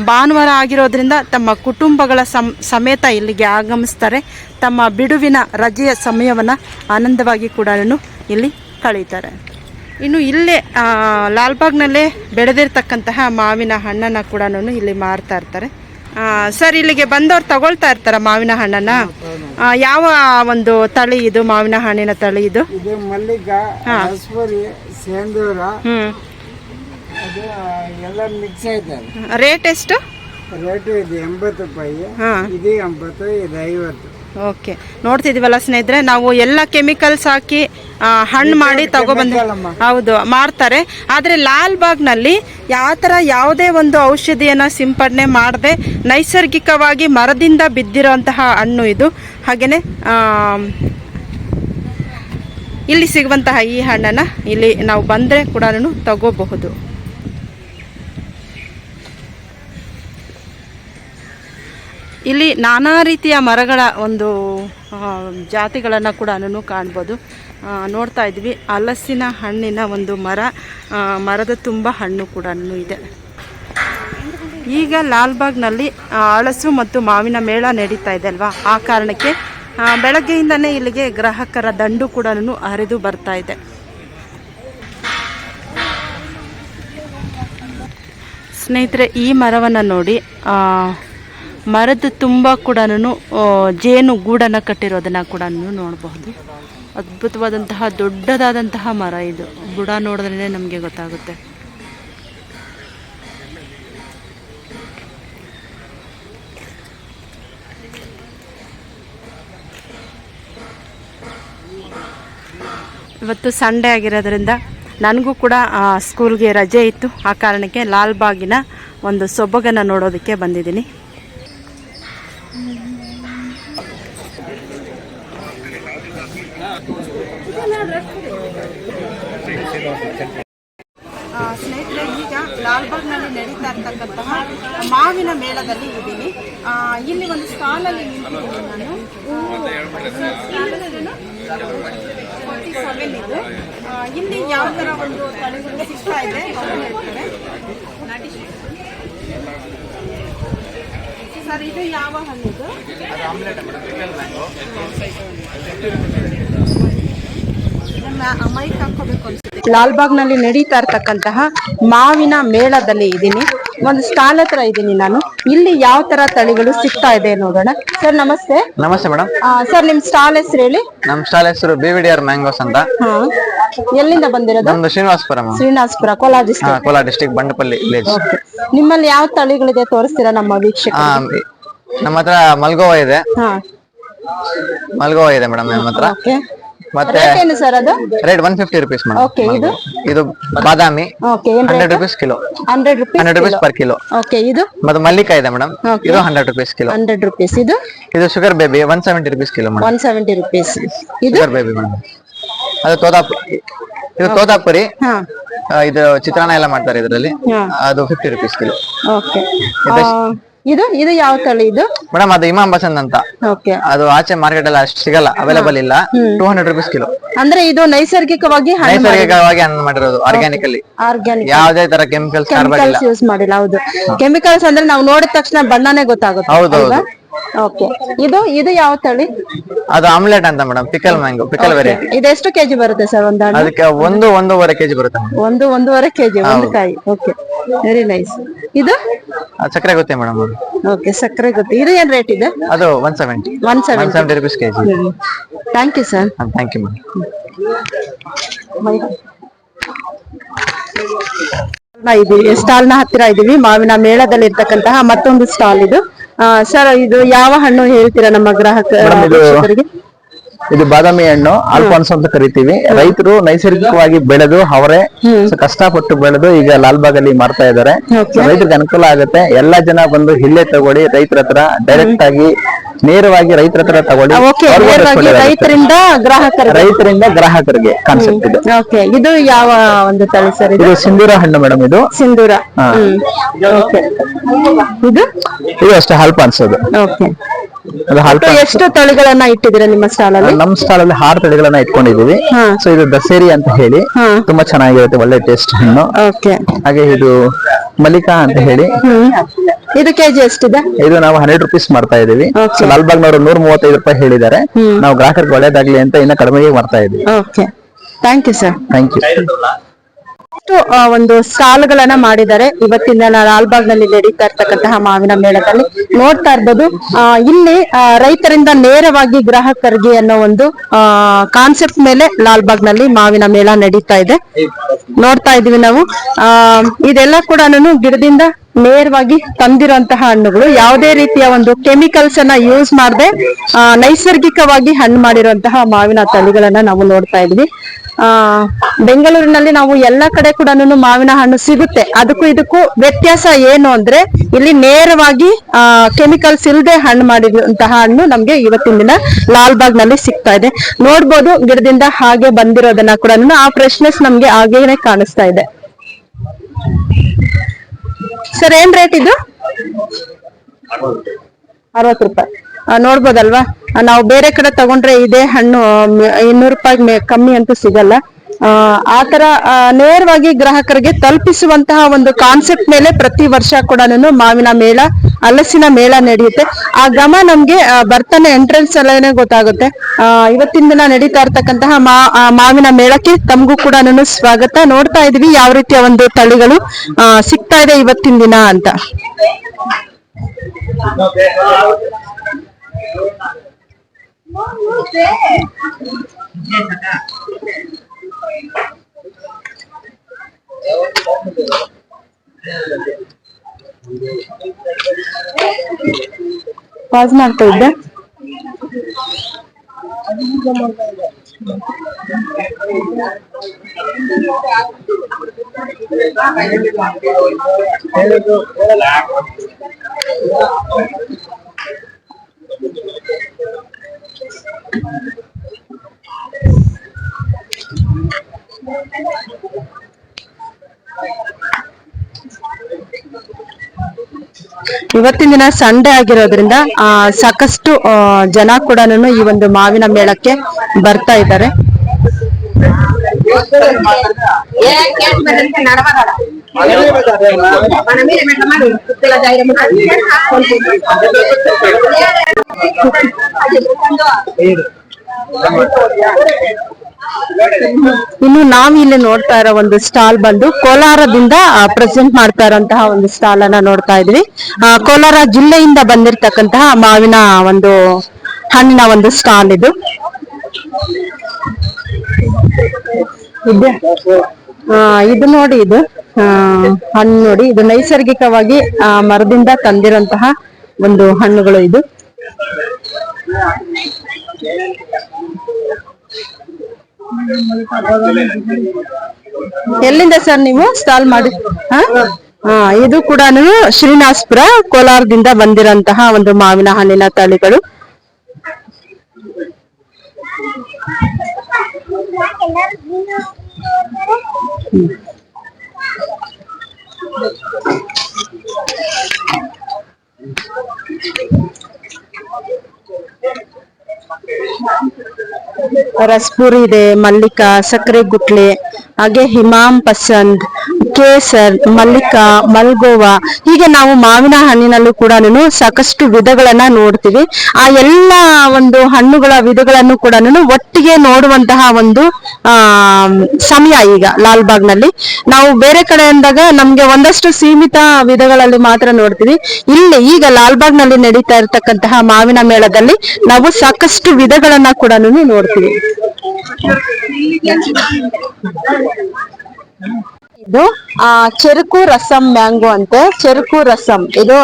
ಭಾನುವಾರ ಆಗಿರೋದ್ರಿಂದ ತಮ್ಮ ಕುಟುಂಬಗಳ ಸಮ್ ಸಮೇತ ಇಲ್ಲಿಗೆ ಆಗಮಿಸ್ತಾರೆ. ತಮ್ಮ ಬಿಡುವಿನ ರಜೆಯ ಸಮಯವನ್ನು ಆನಂದವಾಗಿ ಕೂಡ ಇಲ್ಲಿ ಕಳೀತಾರೆ. ಇನ್ನು ಇಲ್ಲೇ ಲಾಲ್ಬಾಗ್ನಲ್ಲೇ ಬೆಳೆದಿರ್ತಕ್ಕಂತಹ ಮಾವಿನ ಹಣ್ಣನ್ನು ಕೂಡ ಇಲ್ಲಿ ಮಾರ್ತಾ ಇರ್ತಾರೆ. ಸರ್ ಇಲ್ಲಿಗೆ ಬಂದವ್ರು ತಗೊಳ್ತಾ ಇರ್ತಾರ ಮಾವಿನ ಹಣ್ಣನ್ನ? ಯಾವ ಒಂದು ತಳಿ ಇದು ಮಾವಿನ ಹಣ್ಣಿನ ತಳಿ ಇದು? ಇದು ಮಲ್ಲಿಕ ರಸ್ಪುರಿ ಸೇಂದೂರ ಹ್ಮ್ ಅದು ಎಲ್ಲ ಮಿಕ್ಸ್ ರೇಟ್ ಎಷ್ಟು? ರೇಟು ಇದು ಎಂಬತ್ತು ರೂಪಾಯಿ ಹಾ. ಇದು ಎಂಬತ್ತು ಇದು ಐವತ್ತು. ಓಕೆ ನೋಡ್ತಿದೀವಲ್ಲ ಸ್ನೇಹಿತರೆ ನಾವು ಎಲ್ಲ ಕೆಮಿಕಲ್ಸ್ ಹಾಕಿ ಹಣ್ಣು ಮಾಡಿ ತಗೊಬಂದು ಹೌದು ಮಾರ್ತಾರೆ. ಆದರೆ ಲಾಲ್ಬಾಗ್ನಲ್ಲಿ ಯಾವ ಥರ ಯಾವುದೇ ಒಂದು ಔಷಧಿಯನ್ನು ಸಿಂಪಡಣೆ ಮಾಡದೆ ನೈಸರ್ಗಿಕವಾಗಿ ಮರದಿಂದ ಬಿದ್ದಿರೋಂತಹ ಹಣ್ಣು ಇದು. ಹಾಗೆಯೇ ಇಲ್ಲಿ ಸಿಗುವಂತಹ ಈ ಹಣ್ಣನ್ನು ಇಲ್ಲಿ ನಾವು ಬಂದರೆ ಕೂಡ ತಗೋಬಹುದು. ಇಲ್ಲಿ ನಾನಾ ರೀತಿಯ ಮರಗಳ ಒಂದು ಜಾತಿಗಳನ್ನು ಕೂಡ ಕಾಣ್ಬೋದು. ನೋಡ್ತಾ ಇದ್ವಿ. ಹಲಸಿನ ಹಣ್ಣಿನ ಒಂದು ಮರ ಮರದ ತುಂಬ ಹಣ್ಣು ಕೂಡ ಇದೆ. ಈಗ ಲಾಲ್ಬಾಗ್ನಲ್ಲಿ ಹಳಸು ಮತ್ತು ಮಾವಿನ ಮೇಳ ನಡೀತಾ ಇದೆ ಅಲ್ವಾ? ಆ ಕಾರಣಕ್ಕೆ ಬೆಳಗ್ಗೆಯಿಂದನೇ ಇಲ್ಲಿಗೆ ಗ್ರಾಹಕರ ದಂಡು ಕೂಡ ಹರಿದು ಬರ್ತಾ ಇದೆ. ಸ್ನೇಹಿತರೆ, ಈ ಮರವನ್ನು ನೋಡಿ ಮರದ ತುಂಬ ಕೂಡ ಜೇನು ಗೂಡನ್ನು ಕಟ್ಟಿರೋದನ್ನು ಕೂಡ ನೋಡಬಹುದು. ಅದ್ಭುತವಾದಂತಹ, ದೊಡ್ಡದಾದಂತಹ ಮರ ಇದು. ಬುಡ ನೋಡಿದ್ರೆ ನಮಗೆ ಗೊತ್ತಾಗುತ್ತೆ. ಇವತ್ತು ಸಂಡೇ ಆಗಿರೋದ್ರಿಂದ ನನಗೂ ಕೂಡ ಸ್ಕೂಲ್ಗೆ ರಜೆ ಇತ್ತು. ಆ ಕಾರಣಕ್ಕೆ ಲಾಲ್ಬಾಗಿನ ಒಂದು ಸೊಬಗನ್ನು ನೋಡೋದಕ್ಕೆ ಬಂದಿದ್ದೀನಿ ಸ್ನೇಹಿತರೆ ಈಗ ಲಾಲ್ಬಾಗ್ನಲ್ಲಿ ನಡೀತಾ ಇರ್ತಕ್ಕಂತಹ ಮಾವಿನ ಮೇಳದಲ್ಲಿ ಇದ್ದೀನಿ. ಇಲ್ಲಿ ಒಂದು ಸ್ಟಾಲಲ್ಲಿ ನಿಂತಿದ್ದೀನಿ ನಾನು. ಸೆವೆನ್ ಇದು. ಇಲ್ಲಿ ಯಾವ ತರ ಒಂದು ತಳಿಗಳು ಸಿಗ್ತಾ ಇದೆ? ಅವರು ಸರ್, ಇದು ಯಾವ ಹಣ್ಣಿದು ಇದನ್ನ ನಲ್ಲಿ ಹಾಕೋಬೇಕು ಅನ್ಸುತ್ತೆ. ಲಾಲ್ಬಾಗ್ನಲ್ಲಿ ನಡೀತಾ ಇರ್ತಕ್ಕಂತಹ ಮಾವಿನ ಮೇಳದಲ್ಲಿ ಇದ್ದೀನಿ. ಒಂದು ಸ್ಟಾಲ್ ಹತ್ರ ಇದ್ದೀನಿ ನಾನು. ಇಲ್ಲಿ ಯಾವ ತರ ತಳಿಗಳು ಸಿಗ್ತಾ ಇದೆ ನೋಡೋಣ. ಸರ್ ನಮಸ್ತೆ. ನಮಸ್ತೆ ಮೇಡಮ್. ಸರ್ ನಿಮ್ ಸ್ಟಾಲ್ ಹೆಸರು ಹೇಳಿ? ನಮ್ ಸ್ಟಾಲ್ ಹೆಸರು ಬಿವಿಡಿಯರ್ ಆರ್ ಮ್ಯಾಂಗೋಸ್ ಅಂತ. ಹಾ. ಎಲ್ಲಿಂದ ಬಂದಿರೋದು? ನಮ್ದು ಶ್ರೀನಿವಾಸಪುರ ಶ್ರೀನಿವಾಸಪುರ ಕೋಲಾರ ಹಾ district Kolar district Bandapalli village ನಿಮ್ಮಲ್ಲಿ ಯಾವ ತಳಿಗಳಿದೆ ತೋರಿಸ್ತೀರಾ ನಮ್ಮ ವೀಕ್ಷಕ ಹಾ ನಮ್ಮ ಹತ್ರ ಮಲ್ಗೋವಾ ಇದೆ. ಹಾ. ಮಲ್ಗೋವಾ ಇದೆ ಮೇಡಮ್ ನಮ್ಮ ಹತ್ರ. ಓಕೆ. ಮತ್ತೆ ರೇಟ್ ಏನು ಸರ್ ಅದು? Rate one fifty rupees okay ಇದು? ಇದು ಬಾದಾಮಿ ಓಕೆ ಏನ್ hundred rupees kilo hundred rupees hundred rupees per kilo okay ಇದು? ಮತ್ತೆ ಮಲ್ಲಿಕಾಯಿ ಇದೆ ಮೇಡಮ್ ಇದು hundred rupees kilo hundred rupees ಇದು? ಇದು sugar baby one seventy rupees kilo one seventy rupees ಇದು? ಶುಗರ್ ಬೇಬಿ ಮೇಡಮ್ ಅದು ತೋತಾಪುರಿ ಇದು ತೋತಾಪುರಿ ಇದು ಚಿತ್ರಾನ್ನ ಎಲ್ಲ ಮಾಡ್ತಾರೆ ಇದರಲ್ಲಿ. ಅದು ಫಿಫ್ಟಿ ರುಪೀಸ್ ಕಿಲೋ ಓಕೆ ಇದು ಇದು ಯಾವ ತಳಿ ಇದು? ಮೇಡಮ್ ಅದು ಇಮಾಮ್ ಬಸಂತ್ ಅಂತ. ಓಕೆ ಅದು ಆಚೆ ಮಾರ್ಕೆಟ್ ಅಲ್ಲಿ ಅಷ್ಟು ಸಿಗಲ್ಲ ಅವೈಲೇಬಲ್ ಇಲ್ಲ. ಟೂ ಹಂಡ್ರೆಡ್ ರುಪೀಸ್ ಕಿಲೋ ಅಂದ್ರೆ ಇದು ನೈಸರ್ಗಿಕವಾಗಿ ನೈಸರ್ಗಿಕವಾಗಿ ಹಣ್ಣು ಮಾಡಿರೋದು ಆರ್ಗ್ಯಾನಿಕ್ ಅಲ್ಲಿ. ಆರ್ಗ್ಯಾನಿಕ್ ಯಾವುದೇ ತರ ಕೆಮಿಕಲ್ಸ್ ಯೂಸ್ ಮಾಡಿಲ್ಲ ಹೌದು. ಕೆಮಿಕಲ್ಸ್ ಅಂದ್ರೆ ನಾವು ನೋಡಿದ ತಕ್ಷಣ ಬಣ್ಣನೇ ಗೊತ್ತಾಗುತ್ತೆ ಹೌದು, ಹೌದು. ಓಕೆ ಇದು ಇದು ಯಾವ ತಳಿ? ಅದು ಆಮ್ಲೆಟ್ ಅಂತ madam pickle mango pickle variety ಎಷ್ಟು ಕೆಜಿ ಬರುತ್ತೆ ಸರ್ ಒಂದು ಹಣ್ಣು? ಅದಕ್ಕೆ ಒಂದು ಒಂದೂವರೆ ಕೆಜಿ ಬರುತ್ತೆ madam. ಒಂದು ಒಂದೂವರೆ ಕೆಜಿ ಒಂದು ಕಾಯಿ. ಓಕೆ ವೆರಿ ನೈಸ್ ಇದು? ಅದು ಸಕ್ಕರೆ ಗೊತ್ತೇ ಮೇಡಮ್ ಅದು ಓಕೆ ಸಕ್ಕರೆ ಗೊತ್ತು. ಇದು ಏನ್ ರೇಟ್ ಇದೆ? ಅದು one seventy one one seventy seventy rupees KG thank you sir thank you madam ಇದೀವಿ ಸ್ಟಾಲ್ನ ಹತ್ತಿರ ಇದೀವಿ. ಮಾವಿನ ಮೇಳದಲ್ಲಿ ಇರ್ತಕ್ಕಂತಹ ಮತ್ತೊಂದು ಸ್ಟಾಲ್ ಇದು. ಸರ್ ಇದು ಯಾವ ಹಣ್ಣು ಹೇಳ್ತೀರಾ ನಮ್ಮ ಗ್ರಾಹಕ? ಇದು ಬಾದಾಮಿ ಹಣ್ಣು ಆಲ್ಫಾನ್ಸ್ ಅಂತ ಕರಿತೀವಿ. ರೈತರು ನೈಸರ್ಗಿಕವಾಗಿ ಬೆಳೆದು ಅವರೇ ಕಷ್ಟಪಟ್ಟು ಬೆಳೆದು ಈಗ ಲಾಲ್ಬಾಗ್ ಅಲ್ಲಿ ಮಾರ್ತಾ ಇದ್ದಾರೆ. Okay. ರೈತರಿಗೆ ಅನುಕೂಲ ಆಗುತ್ತೆ. ಎಲ್ಲಾ ಜನ ಬಂದು ಇಲ್ಲೇ ತಗೊಳ್ಳಿ ರೈತರ ಹತ್ರ ಡೈರೆಕ್ಟ್ ಆಗಿ ನೇರವಾಗಿ ರೈತರ ಹತ್ರ ತಗೊಳ್ಳಿ. ಅವ್ರಿಗೂ ನೇರವಾಗಿ ಒಳ್ಳೆದಾಗುತ್ತೆ. ರೈತರಿಂದ ಗ್ರಾಹಕರಿಗೆ. ರೈತರಿಂದ ಗ್ರಾಹಕರಿಗೆ ಕಾನ್ಸೆಪ್ಟ್ ಇದು. ಓಕೆ ಇದು ಯಾವ ಒಂದು ತಳಿ ಸರ್ ಇದು? ಇದು ಸಿಂಧೂರ ಹಣ್ಣು ಮೇಡಮ್ ಇದು. ಸಿಂಧೂರ. ಹಾ. ಹ್ಮ್ ಓಕೆ ಇದು? ಇದು ಅಷ್ಟೇ ಹಲ್ಪ ಅನ್ಸೋದು ಓಕೆ ಅದು ಎಷ್ಟು ತಳಿಗಳನ್ನ ಇಟ್ಟಿದ್ದೀರಾ ನಿಮ್ಮ ಸ್ಟಾಲ್ ಅಲ್ಲಿ ನಮ್ ಸ್ಟಾಲ್ ಅಲ್ಲಿ ಆರು ತಳಿಗಳನ್ನ ಇಟ್ಕೊಂಡಿದೀವಿ ಹಾ. ಸೊ ಇದು ದಸೇರಿ ಅಂತ ಹೇಳಿ ಹಾ. ತುಂಬಾ ಚೆನ್ನಾಗಿರುತ್ತೆ ಒಳ್ಳೆ ಟೇಸ್ಟ್ ಹಣ್ಣು. ಓಕೆ ಹಾಗೆ ಇದು ಮಲ್ಲಿಕಾ ಅಂತ ಹೇಳಿ. ಇದು ಕೆಜಿ ಎಷ್ಟಿದೆ? ಇದು ನಾವು ಹಂಡ್ರೆಡ್ ರುಪೀಸ್ ಮಾಡ್ತಾ ಇದೀವಿ ಲಾಲ್ಬಾಗ್ ನವರು ನೂರ ಮೂವತ್ತೈದು ರೂಪಾಯಿ ಹೇಳಿದ್ದಾರೆ. ನಾವು ಗ್ರಾಹಕರಿಗೆ ಒಳ್ಳೇದಾಗ್ಲಿ ಅಂತ ಇನ್ನ ಕಡಿಮೆಗೆ ಮಾಡ್ತಾ ಇದೀವಿ okay thank you sir thank you ಆ, ಒಂದು ಸ್ಟಾಲ್ಗಳನ್ನ ಮಾಡಿದ್ದಾರೆ. ಇವತ್ತಿನ ಲಾಲ್ಬಾಗ್ನಲ್ಲಿ ನಡೀತಾ ಇರ್ತಕ್ಕಂತಹ ಮಾವಿನ ಮೇಳದಲ್ಲಿ ನೋಡ್ತಾ ಇರ್ಬೋದು. ಆ, ಇಲ್ಲಿ ಆ, ರೈತರಿಂದ ನೇರವಾಗಿ ಗ್ರಾಹಕರಿಗೆ ಅನ್ನೋ ಒಂದು ಕಾನ್ಸೆಪ್ಟ್ ಮೇಲೆ ಲಾಲ್ಬಾಗ್ನಲ್ಲಿ ಮಾವಿನ ಮೇಳ ನಡೀತಾ ಇದೆ. ನೋಡ್ತಾ ಇದೀವಿ ನಾವು. ಆ ಇದೆಲ್ಲ ಕೂಡ ಗಿಡದಿಂದ ನೇರವಾಗಿ ತಂದಿರುವಂತಹ ಹಣ್ಣುಗಳು. ಯಾವುದೇ ರೀತಿಯ ಒಂದು ಕೆಮಿಕಲ್ಸ್ ಅನ್ನ ಯೂಸ್ ಮಾಡದೆ ನೈಸರ್ಗಿಕವಾಗಿ ಹಣ್ಣು ಮಾಡಿರುವಂತಹ ಮಾವಿನ ತಳಿಗಳನ್ನ ನಾವು ನೋಡ್ತಾ ಇದ್ವಿ. ಆ, ಬೆಂಗಳೂರಿನಲ್ಲಿ ನಾವು ಎಲ್ಲ ಕಡೆ ಕೂಡ ಮಾವಿನ ಹಣ್ಣು ಸಿಗುತ್ತೆ. ಅದಕ್ಕೂ ಇದಕ್ಕೂ ವ್ಯತ್ಯಾಸ ಏನು ಅಂದ್ರೆ, ಇಲ್ಲಿ ನೇರವಾಗಿ, ಆ ಕೆಮಿಕಲ್ಸ್ ಇಲ್ಲದೆ ಹಣ್ಣು ಮಾಡಿರುವಂತಹ ಹಣ್ಣು ನಮ್ಗೆ ಇವತ್ತಿನ ದಿನ ಲಾಲ್ಬಾಗ್ನಲ್ಲಿ ಸಿಗ್ತಾ ಇದೆ. ನೋಡ್ಬೋದು ಗಿಡದಿಂದ ಹಾಗೆ ಬಂದಿರೋದನ್ನ ಕೂಡ ಆ ಫ್ರೆಶ್ನೆಸ್ ನಮ್ಗೆ ಹಾಗೇನೆ ಕಾಣಿಸ್ತಾ ಇದೆ. ಸರ್, ಏನ್ ರೇಟ್ ಇದು? ಅರವತ್ತು ರೂಪಾಯಿ. ನೋಡ್ಬೋದಲ್ವಾ? ನಾವು ಬೇರೆ ಕಡೆ ತಗೊಂಡ್ರೆ ಇದೇ ಹಣ್ಣು ಇನ್ನೂರು ರೂಪಾಯಿ ಕಮ್ಮಿ ಅಂತೂ ಸಿಗಲ್ಲ. ಆ, ಆ ತರ ಆ, ನೇರವಾಗಿ ಗ್ರಾಹಕರಿಗೆ ತಲುಪಿಸುವಂತಹ ಒಂದು ಕಾನ್ಸೆಪ್ಟ್ ಮೇಲೆ ಪ್ರತಿ ವರ್ಷ ಕೂಡ ಮಾವಿನ ಮೇಳ ಹಲಸಿನ ಮೇಳ ನಡೆಯುತ್ತೆ ಆ ಗಮ ನಮ್ಗೆ ಬರ್ತಾನೆ ಎಂಟ್ರೆನ್ಸ್ ಅಲ್ಲೇನೆ ಗೊತ್ತಾಗುತ್ತೆ ಆ, ಇವತ್ತಿನ ದಿನ ನಡೀತಾ ಇರ್ತಕ್ಕಂತಹ ಮಾವಿನ ಮೇಳಕ್ಕೆ ತಮಗೂ ಕೂಡ ಸ್ವಾಗತ ನೋಡ್ತಾ ಇದೀವಿ ಯಾವ ರೀತಿಯ ಒಂದು ತಳಿಗಳು ಸಿಗ್ತಾ ಇದೆ ಇವತ್ತಿನ ದಿನ ಅಂತ ಪಾಸ್ ಮಾಡ್ತಾ ಇದ್ದೆ ಇವತ್ತಿನ ದಿನ ಸಂಡೆ ಆಗಿರೋದ್ರಿಂದ ಸಾಕಷ್ಟು ಜನ ಕೂಡ ಈ ಒಂದು ಮಾವಿನ ಮೇಳಕ್ಕೆ ಬರ್ತಾ ಇದ್ದಾರೆ. ಇನ್ನು ನಾವು ಇಲ್ಲಿ ನೋಡ್ತಾ ಇರೋ ಒಂದು ಸ್ಟಾಲ್ ಬಂದು ಕೋಲಾರದಿಂದ ಪ್ರೆಸೆಂಟ್ ಮಾಡ್ತಾ ಇರೋಂತಹ ಒಂದು ಸ್ಟಾಲ್ ಅನ್ನ ನೋಡ್ತಾ ಇದ್ವಿ. ಕೋಲಾರ ಜಿಲ್ಲೆಯಿಂದ ಬಂದಿರತಕ್ಕಂತಹ ಮಾವಿನ ಒಂದು, ಹಣ್ಣಿನ ಒಂದು ಸ್ಟಾಲ್ ಇದು. ಇದು ನೋಡಿ ಇದು. ಹಣ್ಣು ನೋಡಿ. ಇದು ನೈಸರ್ಗಿಕವಾಗಿ ಮರದಿಂದ ತಂದಿರಂತಹ ಒಂದು ಹಣ್ಣುಗಳು ಇದು. ಎಲ್ಲಿಂದ ಸರ್ ನೀವು? ಸ್ಟಾಲ್ ಮಾಡಿ ಇದು ಕೂಡ ಶ್ರೀನಿವಾಸ್ಪುರ ಕೋಲಾರದಿಂದ ಬಂದಿರಂತಹ ಒಂದು ಮಾವಿನ ಹಣ್ಣಿನ ತಳಿಗಳು. ರಸ್ಪೂರ್ ಇದೆ ಮಲ್ಲಿಕಾ ಸಕ್ಕರೆ ಗುಟ್ಲೆ ಹಾಗೆ ಹಿಮಾಮ್ ಪಸಂದ್. ಕೇಸರ್, ಮಲ್ಲಿಕ, ಮಲ್ಗೋವಾ, ಹೀಗೆ ನಾವು ಮಾವಿನ ಹಣ್ಣಿನಲ್ಲೂ ಕೂಡ ಸಾಕಷ್ಟು ವಿಧಗಳನ್ನ ನೋಡ್ತೀವಿ. ಆ ಎಲ್ಲ ಒಂದು ಹಣ್ಣುಗಳ ವಿಧಗಳನ್ನು ಕೂಡ ಒಟ್ಟಿಗೆ ನೋಡುವಂತಹ ಒಂದು ಸಮಯ ಈಗ ಲಾಲ್ಬಾಗ್ನಲ್ಲಿ ನಾವು ಬೇರೆ ಕಡೆ ಅಂದಾಗ ನಮ್ಗೆ ಒಂದಷ್ಟು ಸೀಮಿತ ವಿಧಗಳಲ್ಲಿ ಮಾತ್ರ ನೋಡ್ತೀವಿ. ಇಲ್ಲಿ ಈಗ ಲಾಲ್ಬಾಗ್ನಲ್ಲಿ ನಡೀತಾ ಇರತಕ್ಕಂತಹ ಮಾವಿನ ಮೇಳದಲ್ಲಿ ನಾವು ಸಾಕಷ್ಟು ವಿಧಗಳನ್ನ ಕೂಡ ನೋಡ್ತೀವಿ. ಇದು ಆ ಚೆರುಕು ರಸಂ ಮ್ಯಾಂಗೋ ಅಂತೆ. ಚೆರುಕು ರಸಂ. ಇದು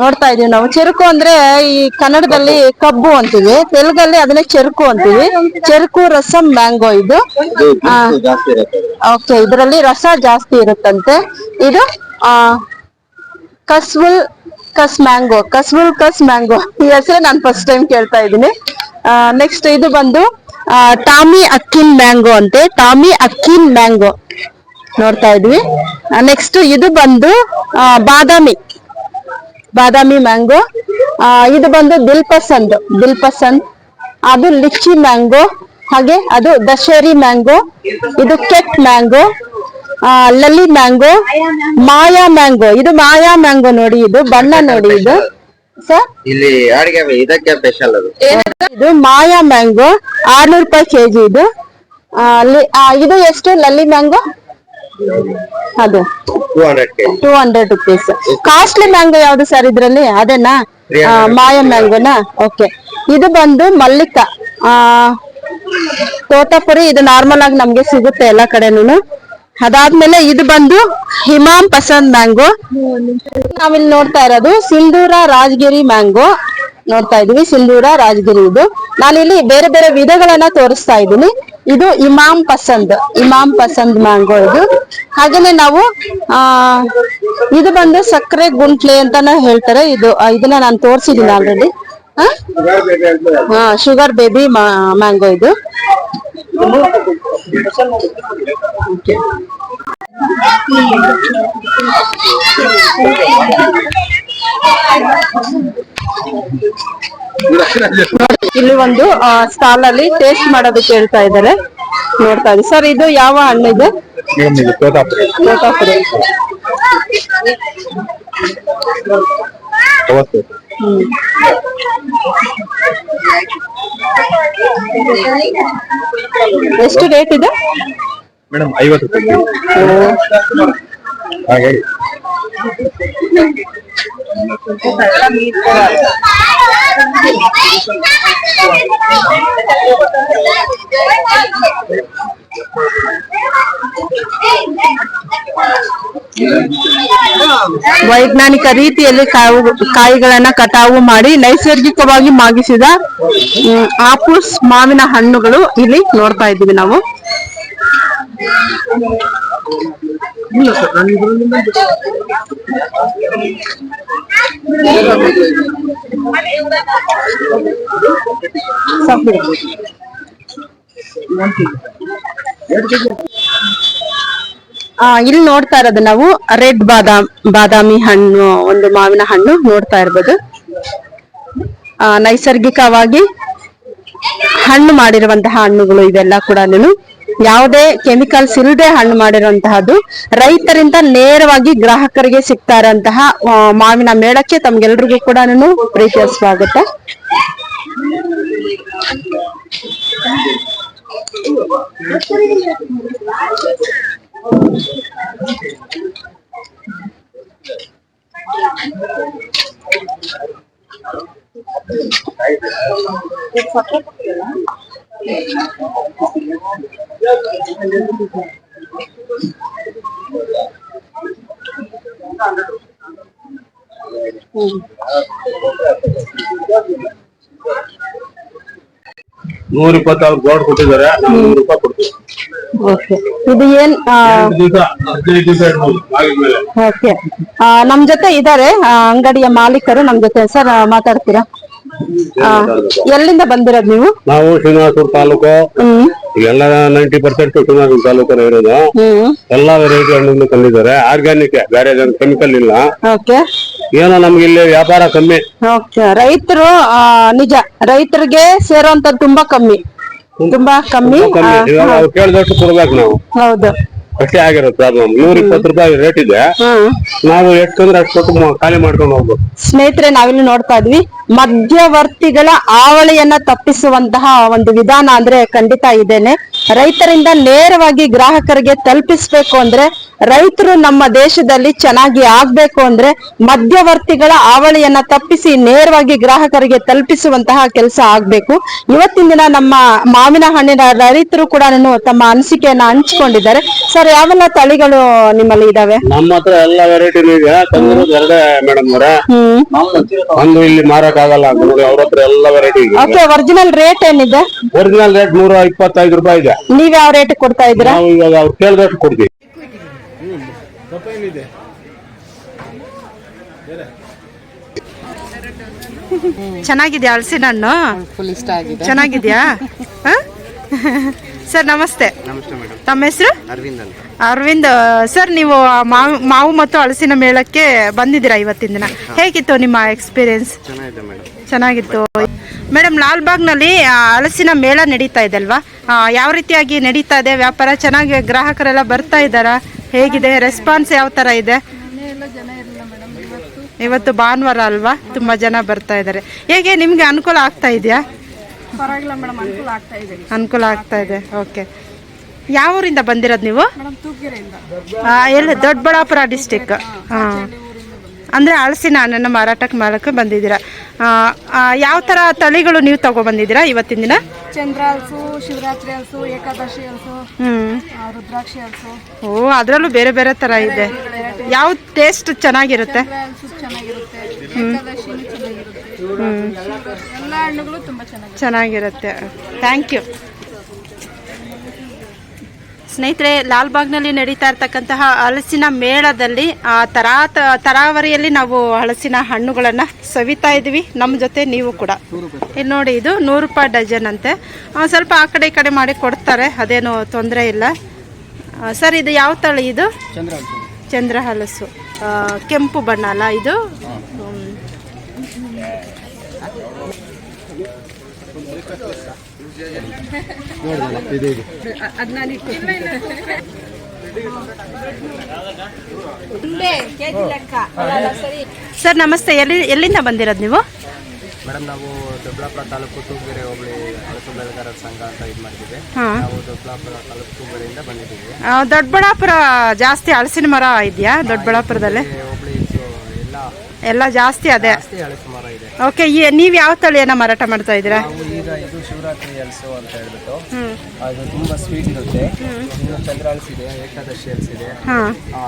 ನೋಡ್ತಾ ಇದೀವಿ ನಾವು. ಚೆರುಕು ಅಂದ್ರೆ ಈ ಕನ್ನಡದಲ್ಲಿ ಕಬ್ಬು ಅಂತೀವಿ. ತೆಲುಗಲ್ಲಿ ಅದನ್ನೇ ಚೆರುಕು ಅಂತೀವಿ. ಚೆರುಕು ರಸಂ ಮ್ಯಾಂಗೋ ಇದು. ಓಕೆ ಇದರಲ್ಲಿ ರಸ ಜಾಸ್ತಿ ಇರುತ್ತಂತೆ. ಇದು ಆ ಕಸ್ವುಲ್ ಕಸ್ ಮ್ಯಾಂಗೋ. ಕಸ್ವುಲ್ ಕಸ್ ಮ್ಯಾಂಗೋ. ಈ ಹೆಸರೇ ನಾನು ಫಸ್ಟ್ ಟೈಮ್ ಕೇಳ್ತಾ ಇದ್ದೀನಿ ನೆಕ್ಸ್ಟ್ ಇದು ಬಂದು ಟಾಮಿ ಅಕ್ಕಿನ್ ಮ್ಯಾಂಗೋ ಅಂತೆ. Tommy Atkins mango. ನೋಡ್ತಾ ಇದ್ವಿ. ನೆಕ್ಸ್ಟ್ ಇದು ಬಂದು ಬಾದಾಮಿ. ಬಾದಾಮಿ ಮ್ಯಾಂಗೋ ಇದು ಬಂದು ದಿಲ್ ಪಸಂದ್ ದಿಲ್ ಪಸಂದ್ ಅದು ಲಿಚ್ಚಿ ಮ್ಯಾಂಗೋ ಹಾಗೆ ಅದು ದಶೇರಿ ಮ್ಯಾಂಗೋ ಇದು ಕೆಟ್ ಮ್ಯಾಂಗೋ ಲಲ್ಲಿ ಮ್ಯಾಂಗೋ ಮಾಯಾ ಮ್ಯಾಂಗೋ ಇದು ಮಾಯಾ ಮ್ಯಾಂಗೋ ನೋಡಿ ಇದು ಬಣ್ಣ ನೋಡಿ ಇದು. ಸರ್? ಇಲ್ಲಿ ಅಡಿಗೆ ಇದಕ್ಕೆ ಸ್ಪೆಷಲ್ ಅದು. ಇದು ಮಾಯಾ ಮ್ಯಾಂಗೋ ಆರ್ನೂರು ರೂಪಾಯಿ ಕೆಜಿ ಇದು. ಇದು ಎಷ್ಟು? ಲಲ್ಲಿ ಮ್ಯಾಂಗೋ ಅದು. Two hundred K. Two hundred rupees costly mango ಯಾವ್ದು ಸರ್ ಇದ್ರಲ್ಲಿ? ಅದೇನಾ? ಮಾಯ ಮ್ಯಾಂಗೋನಾ ಓಕೆ ಇದು ಬಂದು ಮಲ್ಲಿಕ. ಆ ತೋತಾಪುರಿ ಇದು ನಾರ್ಮಲ್ ಆಗಿ ನಮ್ಗೆ ಸಿಗುತ್ತೆ ಎಲ್ಲಾ ಕಡೆನು ಅದಾದ್ಮೇಲೆ ಇದು ಬಂದು ಹಿಮಾಮ್ ಪಸಂದ್ ಮ್ಯಾಂಗೋ ನಾವಿಲ್ಲಿ ನೋಡ್ತಾ ಇರೋದು ಸಿಂಧೂರ ರಾಜಗಿರಿ ಮ್ಯಾಂಗೋ ನೋಡ್ತಾ ಇದೀವಿ ಸಿಂಧೂರ ರಾಜಗಿರಿ ಇದು. ನಾನಿಲ್ಲಿ ಬೇರೆ ಬೇರೆ ವಿಧಗಳನ್ನ ತೋರಿಸ್ತಾ ಇದ್ದೀನಿ. ಇದು ಇಮಾಮ್ ಪಸಂದ್ ಇಮಾಮ್ ಪಸಂದ್ ಮ್ಯಾಂಗೋ ಇದು. ಹಾಗೇನೆ ನಾವು, ಆ, ಇದು ಬಂದು ಸಕ್ಕರೆ ಗುಂಟ್ಲೆ ಅಂತಾನೆ ಹೇಳ್ತಾರೆ. ಇದು ಇದನ್ನ ನಾನು ತೋರಿಸಿದ್ದೀನಿ ಆಲ್ರೆಡಿ ಹಾ ಶುಗರ್ ಬೇಬಿ ಮ್ಯಾಂಗೋ ಇದು. ಇಲ್ಲಿ ಒಂದು ಸ್ಟಾಲ್ ಅಲ್ಲಿ ಟೇಸ್ಟ್ ಮಾಡೋದಕ್ಕೆ ಹೇಳ್ತಾ ಇದ್ದಾರೆ. ನೋಡ್ತಾ ಇದ್ದೀವಿ ಸರ್ ಇದು ಯಾವ ಹಣ್ಣು ಇದೆ? ಎಷ್ಟು ರೇಟ್ ಇದೆ? ಮೇಡಮ್, ಐವತ್ತು ರೂಪಾಯಿ. ವೈಜ್ಞಾನಿಕ ರೀತಿಯಲ್ಲಿ ಕಾವು, ಕಾಯಿಗಳನ್ನ ಕಟಾವು ಮಾಡಿ ನೈಸರ್ಗಿಕವಾಗಿ ಮಾಗಿಸಿದ ಆಪೂಸ್ ಮಾವಿನ ಹಣ್ಣುಗಳು ಇಲ್ಲಿ ನೋಡ್ತಾ ಇದ್ದೀವಿ ನಾವು. ಸಾಕ್ಬಿಡಿ. ಆ, ಇಲ್ಲಿ ನೋಡ್ತಾ ಇರೋದು ನಾವು ರೆಡ್ ಬಾದಾಮ್, ಬಾದಾಮಿ ಹಣ್ಣು, ಒಂದು ಮಾವಿನ ಹಣ್ಣು ನೋಡ್ತಾ ಇರ್ಬೋದು ನೈಸರ್ಗಿಕವಾಗಿ ಹಣ್ಣು ಮಾಡಿರುವಂತಹ ಹಣ್ಣುಗಳು ಇದೆಲ್ಲ ಕೂಡ ಯಾವುದೇ ಕೆಮಿಕಲ್ಸ್ ಇಲ್ಲದೆ ಹಣ್ಣು ಮಾಡಿರುವಂತಹದ್ದು, ರೈತರಿಂದ ನೇರವಾಗಿ ಗ್ರಾಹಕರಿಗೆ ಸಿಗ್ತಾ ಇರುವಂತಹ ಮಾವಿನ ಮೇಳಕ್ಕೆ ತಮ್ಗೆಲ್ರಿಗೂ ಕೂಡ ಪ್ರೀತಿಯ ಸ್ವಾಗತ. ನೂರ ಇಪ್ಪತ್ತಾರು ಕೊಟ್ಟಿದ್ದಾರೆ ನೂರು ರೂಪಾಯಿ ಕೊಡ್ತೀವಿ ಓಕೆ. ಇದು ಏನ್ ದಿವಸ ಹದಿನೈದು ದಿವಸ ಇಡ್ಬೋದು ಓಕೆ. ನಮ್ ಜೊತೆ ಇದ್ದಾರೆ ಆ, ಅಂಗಡಿಯ ಮಾಲೀಕರು ನಮ್ ಜೊತೆ. ಸರ್ ಮಾತಾಡ್ತೀರಾ? ಎಲ್ಲಿಂದ ಬಂದಿರೋದು ನೀವು? ನಾವು ಶ್ರೀನಿವಾಸಪುರ ತಾಲೂಕು. ಎಲ್ಲ ನೈಂಟಿ ಪರ್ಸೆಂಟ್ ಶ್ರೀನಿವಾಸಪುರ ತಾಲೂಕು ಇರೋದು. ಎಲ್ಲಾ ವೆರೈಟಿ ಹಣ್ಣು ತಂದಿದ್ದಾರೆ. ಆರ್ಗ್ಯಾನಿಕ್ ಬೇರೆ ಕೆಮಿಕಲ್ ಇಲ್ಲ. ಏನೋ ನಮ್ಗೆ ಇಲ್ಲಿ ವ್ಯಾಪಾರ ಕಮ್ಮಿ. ರೈತರು ನಿಜ ರೈತರಿಗೆ ಸೇರೋ ತುಂಬಾ ಕಮ್ಮಿ. ತುಂಬಾ ಕಮ್ಮಿ. ಕೇಳಿದಷ್ಟು ಕೊಡ್ಬೇಕು ನಾವು. ಹೌದು. ಅಷ್ಟೇ ಆಗಿರೋ ಪ್ರಾಬ್ಲಮ್ ನೂರ ಇಪ್ಪತ್ತು ರೂಪಾಯಿ ರೇಟ್ ಇದೆ. ನಾವು ಎಷ್ಟು ಅಂದ್ರೆ ಅಷ್ಟು ಕೊಟ್ಟು ಖಾಲಿ ಮಾಡ್ಕೊಂಡು ಹೋಗ್ಬೋದು ಸ್ನೇಹಿತರೆ ನಾವಿಲ್ಲಿ ನೋಡ್ತಾ ಇದ್ವಿ ಮಧ್ಯವರ್ತಿಗಳ ಆವಳಿಯನ್ನ ತಪ್ಪಿಸುವಂತಹ ಒಂದು ವಿಧಾನ ಅಂದ್ರೆ ಖಂಡಿತ ಇದೇನೆ. ರೈತರಿಂದ ನೇರವಾಗಿ ಗ್ರಾಹಕರಿಗೆ ತಲುಪಿಸ್ಬೇಕು ಅಂದ್ರೆ ರೈತರು ನಮ್ಮ ದೇಶದಲ್ಲಿ ಚೆನ್ನಾಗಿ ಆಗ್ಬೇಕು ಅಂದ್ರೆ ಮಧ್ಯವರ್ತಿಗಳ ಆವಳಿಯನ್ನ ತಪ್ಪಿಸಿ ನೇರವಾಗಿ ಗ್ರಾಹಕರಿಗೆ ತಲುಪಿಸುವಂತಹ ಕೆಲಸ ಆಗ್ಬೇಕು. ಇವತ್ತಿನ ದಿನ ನಮ್ಮ ಮಾವಿನ ಹಣ್ಣಿನ ರೈತರು ಕೂಡ ತಮ್ಮ ಅನಿಸಿಕೆಯನ್ನ ಹಂಚಿಕೊಂಡಿದ್ದಾರೆ. ಸರ್ ಯಾವೆಲ್ಲ ತಳಿಗಳು ನಿಮ್ಮಲ್ಲಿ ಇದಾವೆ? ನಮ್ಮ ಹತ್ರ ಎಲ್ಲ ವೆರೈಟಿ ಇದೆ. ತಂದಿರೋದು ಎರಡೇ ಮೇಡಮ್ ಅವರ. ಹ್ಮ್. ಒಂದು ಇಲ್ಲಿ ಮಾರಕ್ ಆಗಲ್ಲ ಅವ್ರ ಹತ್ರ ಎಲ್ಲ ವೆರೈಟಿ ಇದೆ. ಓಕೆ ಒರಿಜಿನಲ್ ರೇಟ್ ಏನಿದೆ? ಒರಿಜಿನಲ್ ರೇಟ್ ನೂರ ಇಪ್ಪತ್ತೈದು ರೂಪಾಯಿ ಇದೆ. ನೀವ್ ಯಾವ ರೇಟ್ ಕೊಡ್ತಾ ಇದ್ದೀರಾ? ನಾವು ಇವಾಗ ಅವ್ರು ಕೇಳಿದಷ್ಟು ಕೊಡ್ತೀವಿ. ಚೆನ್ನಾಗಿದ್ಯಾ ಹಲಸಿನ ಹಣ್ಣು ಫುಲ್ ಇಷ್ಟ ಆಗಿದೆ. ಚೆನ್ನಾಗಿದ್ಯಾ? ಸರ್ ನಮಸ್ತೆ. ನಮಸ್ತೆ ಮೇಡಮ್. ತಮ್ಮ ಹೆಸರು? ಅರವಿಂದ್ ಅಂತ. ಅರವಿಂದ್ ಸರ್ ನೀವು ಮಾವು ಮಾವು ಮತ್ತು ಹಲಸಿನ ಮೇಳಕ್ಕೆ ಬಂದಿದ್ದೀರಾ ಇವತ್ತಿನ ದಿನ? ಹೇಗಿತ್ತು ನಿಮ್ಮ ಎಕ್ಸ್ಪೀರಿಯನ್ಸ್ ಚೆನ್ನಾಗಿದೆ ಮೇಡಮ್. ಚೆನ್ನಾಗಿತ್ತು. ಮೇಡಮ್ ಲಾಲ್ಬಾಗ್ನಲ್ಲಿ ಆ, ಹಲಸಿನ ಮೇಳ ನಡೀತಾ ಇದೆ ಅಲ್ವಾ? ಯಾವ ರೀತಿಯಾಗಿ ನಡೀತಾ ಇದೆ? ವ್ಯಾಪಾರ ಚೆನ್ನಾಗಿ ಗ್ರಾಹಕರೆಲ್ಲ ಬರ್ತಾ ಇದ್ದಾರಾ? ಹೇಗಿದೆ? ರೆಸ್ಪಾನ್ಸ್ ಯಾವ ಥರ ಇದೆ? ಇವತ್ತು ಭಾನುವಾರ ಅಲ್ವಾ? ತುಂಬಾ ಜನ ಬರ್ತಾ ಇದ್ದಾರೆ. ಹೇಗೆ ನಿಮ್ಗೆ ಅನುಕೂಲ ಆಗ್ತಾ ಇದೆಯಾ? ಪರವಾಗಿಲ್ಲ ಮೇಡಮ್ ಅನುಕೂಲ ಆಗ್ತಾ ಇದೆ. ಅನುಕೂಲ ಆಗ್ತಾ ಇದೆ. ಓಕೆ. ಯಾವ ಊರಿಂದ ಬಂದಿರೋದು ನೀವು? ಮೇಡಮ್ ಎಲ್ಲಿ? ದೊಡ್ಡಬಳ್ಳಾಪುರ ಡಿಸ್ಟಿಕ್ ಹಾಂ ಅಂದರೆ ಹಲಸಿನ ಹಣ್ಣನ್ನು ಮಾರಾಟಕ್ಕೆ ಮಾಡೋಕ್ಕೆ ಬಂದಿದ್ದೀರಾ? ಯಾವ ಥರ ತಳಿಗಳು ನೀವು ತಗೊಬಂದಿದ್ದೀರಾ ಇವತ್ತಿನ ದಿನ? ಚಂದ್ರ ಹಲ್ಸು ಶಿವರಾತ್ರಿ ಹಲ್ಸು ಏಕಾದಶಿ ಹಲ್ಸು ರುದ್ರಾಕ್ಷಿ ಹಲ್ಸು. ಓ ಅದರಲ್ಲೂ ಬೇರೆ ಬೇರೆ ಥರ ಇದೆ. ಯಾವ ಟೇಸ್ಟ್ ಚೆನ್ನಾಗಿರುತ್ತೆ? ಚೆನ್ನಾಗಿರುತ್ತೆ. ಹಣ್ಣುಗಳು ತುಂಬಾ ಚೆನ್ನಾಗಿರುತ್ತೆ. ಚೆನ್ನಾಗಿರುತ್ತೆ. ಥ್ಯಾಂಕ್ ಯು ಸ್ನೇಹಿತರೆ ಲಾಲ್ಬಾಗ್ನಲ್ಲಿ ನಡೀತಾ ಇರ್ತಕ್ಕಂತಹ ಹಲಸಿನ ಮೇಳದಲ್ಲಿ ಆ, ತರಾ ತ- ತರಾವರಿಯಲ್ಲಿ ನಾವು ಹಲಸಿನ ಹಣ್ಣುಗಳನ್ನು ಸವಿತಾ ಇದ್ದೀವಿ. ನಮ್ಮ ಜೊತೆ ನೀವು ಕೂಡ. ಇಲ್ಲಿ ನೋಡಿ ಇದು ನೂರು ರೂಪಾಯಿ ಡಜನ್ ಅಂತೆ. ಸ್ವಲ್ಪ ಆ ಕಡೆ ಈ ಕಡೆ ಮಾಡಿ ಕೊಡ್ತಾರೆ ಅದೇನು ತೊಂದರೆ ಇಲ್ಲ. ಸರ್ ಇದು ಯಾವ ತಳಿ ಇದು? ಚಂದ್ರ ಹಲಸು ಕೆಂಪು ಬಣ್ಣ ಅಲ್ಲ ಇದು ಹ್ಮ್. ಸರ್ ನಮಸ್ತೆ. ಎಲ್ಲಿ ಎಲ್ಲಿಂದ ಬಂದಿರೋದು ನೀವು? ಮೇಡಮ್ ನಾವು ದೊಡ್ಡಬಳ್ಳಾಪುರ ತಾಲೂಕು ತೂಗುಗೆರೆ ಹೋಬಳಿ ಹಲಸು ಬೆಳೆಗಾರರ ಸಂಘ ಅಂತ ಇದು ಮಾಡಿದ್ದೀವಿ. ನಾವು ದೊಡ್ಡಬಳ್ಳಾಪುರ ತಾಲೂಕು ತೂಗುಗೆರೆಯಿಂದ ಬಂದಿದ್ದೀವಿ. ದೊಡ್ಡಬಳ್ಳಾಪುರ ಜಾಸ್ತಿ ಹಲಸಿನ ಮರ ಇದೆಯಾ? ದೊಡ್ಡಬಳ್ಳಾಪುರದಲ್ಲಿ? ಹೋಬಳಿ ಎಲ್ಲ ಜಾಸ್ತಿ ಅದೇ. ಜಾಸ್ತಿ ಇದೆ. ಓಕೆ ನೀವು ಯಾವ ತಳಿಯನ್ನ ಮಾರಾಟ ಮಾಡ್ತಾ ಇದ್ದೀರಾ? ನಾವು ಈಗ ಇದು ಶಿವರಾತ್ರಿ ಹಲಸು ಅಂತ ಹೇಳ್ಬಿಟ್ಟು ಹ್ಮ್. ಅದು ತುಂಬ ಸ್ವೀಟ್ ಇರುತ್ತೆ. ಇನ್ನು ಚಂದ್ರ ಹಲಸು ಇದೆ ಏಕಾದಶಿ ಹಲಸು ಇದೆ. ಹಾಂ. ಆ,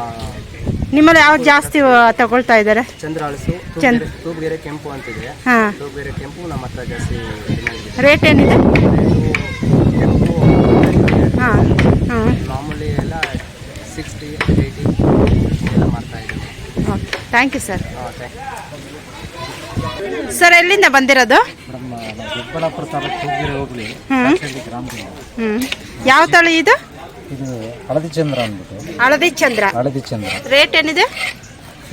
ನಿಮ್ಮಲ್ಲಿ ಯಾವ್ದು ಜಾಸ್ತಿ ಆ, ತಗೊಳ್ತಾ ಇದ್ದಾರೆ? ಚಂದ್ರ ಹಲಸು ತೂಗುಗೆರೆ ತೂಗುಗೆರೆ ಕೆಂಪು ಅಂತಿದೆ ಹಾಂ. ತೂಗುಗೆರೆ ಕೆಂಪು ನಮ್ಮ ಹತ್ರ ಜಾಸ್ತಿ ಇದೆ ರೇಟ್ ಏನಿದೆ? ಹಾ ಕೆಂಪು ಹಾಂ ಹಾಂ. ಮಾಮೂಲಿ ಎಲ್ಲ ಸಿಕ್ಸ್ಟಿ ಏಯ್ಟಿ ಎಲ್ಲ ಮಾಡ್ತಾ ಥ್ಯಾಂಕ್ ಯು ಸರ್ ಸರ್ ಎಲ್ಲಿಂದ ಬಂದಿರೋದು? ದೊಡ್ಡಬಳ್ಳಾಪುರ ತಾಲೂಕು ಗ್ರಾಮದಿಂದ. ಯಾವ ತಳಿ ಇದು? ಇದು ಹಳದಿ ಚಂದ್ರ ಅಂದ್ಬಿಟ್ಟು. ಹಳದಿ ಚಂದ್ರ ಹಳದಿ ಚಂದ್ರ ರೇಟ್ ಏನಿದೆ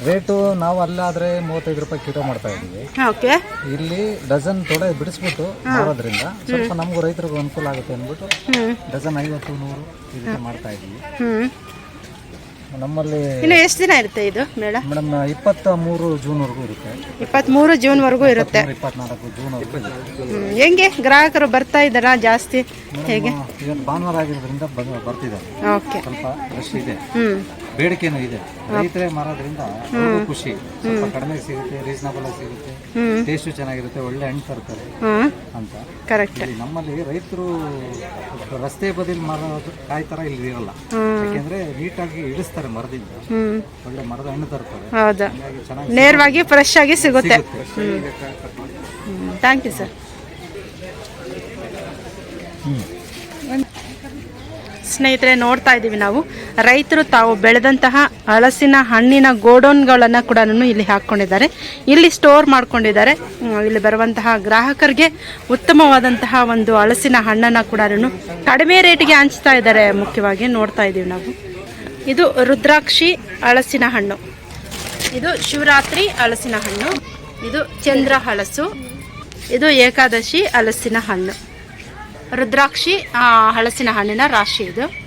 ರೇಟು ನಾವು ಅಲ್ಲಾದ್ರೆ ಮೂವತ್ತೈದು ರೂಪಾಯಿ ಕಿಲೋ ಮಾಡ್ತಾ ಇದ್ದೀವಿ. ಓಕೆ. ಇಲ್ಲಿ ಡಜನ್ ತೊಡೆ ಬಿಡಿಸ್ಬಿಟ್ಟು ಮಾಡೋದ್ರಿಂದ ಸ್ವಲ್ಪ ನಮಗೂ ರೈತರಿಗೂ ಅನುಕೂಲ ಆಗುತ್ತೆ ಅಂದ್ಬಿಟ್ಟು ಡಜನ್ ಐವತ್ತು ನೂರು ಈ ರೀತಿ ಮಾಡ್ತಾ ಇದ್ದೀವಿ. ಹ್ಞೂ ನಮ್ಮಲ್ಲಿ ಇನ್ನು ಎಷ್ಟು ದಿನ ಇರುತ್ತೆ ಇದು ಮೇಳ? ಮೇಡಮ್ ಇಪ್ಪತ್ತ ಮೂರು ಜೂನ್ವರೆಗೂ ಇರುತ್ತೆ. ಇಪ್ಪತ್ತ್ಮೂರು ಜೂನ್ವರೆಗೂ ಇರುತ್ತೆ. ಇಪ್ಪತ್ನಾಲ್ಕು ಜೂನ್ವರೆಗೂ ಇರುತ್ತೆ. ಹ್ಮ್. ಹೆಂಗೆ? ಗ್ರಾಹಕರು ಬರ್ತಾ ಇದ್ದಾರಾ ಜಾಸ್ತಿ? ಹೇಗೆ? ಇವತ್ತು ಭಾನುವಾರ ಆಗಿರೋದ್ರಿಂದ ಬಂದು ಬರ್ತಿದ್ದಾರೆ. ಓಕೆ. ಸ್ವಲ್ಪ ರಶ್ ಇದೆ. ಹ್ಞೂ ಬೇಡಿಕೆನೂ ಇದೆ. ರೈತರೇ ಮಾರೋದ್ರಿಂದ ಅವ್ರಿಗೂ ಖುಷಿ. ಸ್ವಲ್ಪ ಕಡಿಮೆ ಸಿಗುತ್ತೆ ರೀಸನಬಲ್ ಆಗಿ ಸಿಗುತ್ತೆ. ಟೇಸ್ಟು ಚೆನ್ನಾಗಿರುತ್ತೆ ಒಳ್ಳೆ ಹಣ್ಣು ತರ್ತಾರೆ ಅಂತ. ಕರೆಕ್ಟ್ ಇಲ್ಲಿ ನಮ್ಮಲ್ಲಿ ರೈತರು ರಸ್ತೆ ಬದಿಲಿ ಮಾರೋದು ಕಾಯಿ ತರ ಇಲ್ಲಿ ಇರಲ್ಲ. ಯಾಕೆಂದ್ರೆ ನೀಟಾಗಿ ಇಳಿಸ್ತಾರೆ ಮರದಿಂದ. ಹ್ಞೂ ಒಳ್ಳೆ ಮರದ ಹಣ್ಣು ತರ್ತಾರೆ. ಹೌದು. ನೇರವಾಗಿ ಫ್ರೆಶ್ ಆಗಿ ಸಿಗುತ್ತೆ. ಥ್ಯಾಂಕ್ ಯು ಸರ್ ಸ್ನೇಹಿತರೆ, ನೋಡ್ತಾ ಇದ್ದೀವಿ ನಾವು. ರೈತರು ತಾವು ಬೆಳೆದಂತಹ ಹಲಸಿನ ಹಣ್ಣಿನ ಗೋಡೌನ್ಗಳನ್ನು ಕೂಡ ಇಲ್ಲಿ ಹಾಕ್ಕೊಂಡಿದ್ದಾರೆ. ಇಲ್ಲಿ ಸ್ಟೋರ್ ಮಾಡ್ಕೊಂಡಿದ್ದಾರೆ. ಇಲ್ಲಿ ಬರುವಂತಹ ಗ್ರಾಹಕರಿಗೆ ಉತ್ತಮವಾದಂತಹ ಒಂದು ಹಲಸಿನ ಹಣ್ಣನ್ನು ಕೂಡ ಕಡಿಮೆ ರೇಟಿಗೆ ಹಂಚ್ತಾ ಇದ್ದಾರೆ, ಮುಖ್ಯವಾಗಿ ನೋಡ್ತಾ ಇದ್ದೀವಿ ನಾವು. ಇದು ರುದ್ರಾಕ್ಷಿ ಹಲಸಿನ ಹಣ್ಣು. ಇದು ಶಿವರಾತ್ರಿ ಹಲಸಿನ ಹಣ್ಣು. ಇದು ಚಂದ್ರ ಹಲಸು. ಇದು ಏಕಾದಶಿ ಹಲಸಿನ ಹಣ್ಣು. ರುದ್ರಾಕ್ಷಿ ಹಲಸಿನ ಹಣ್ಣಿನ ರಾಶಿ ಇದು.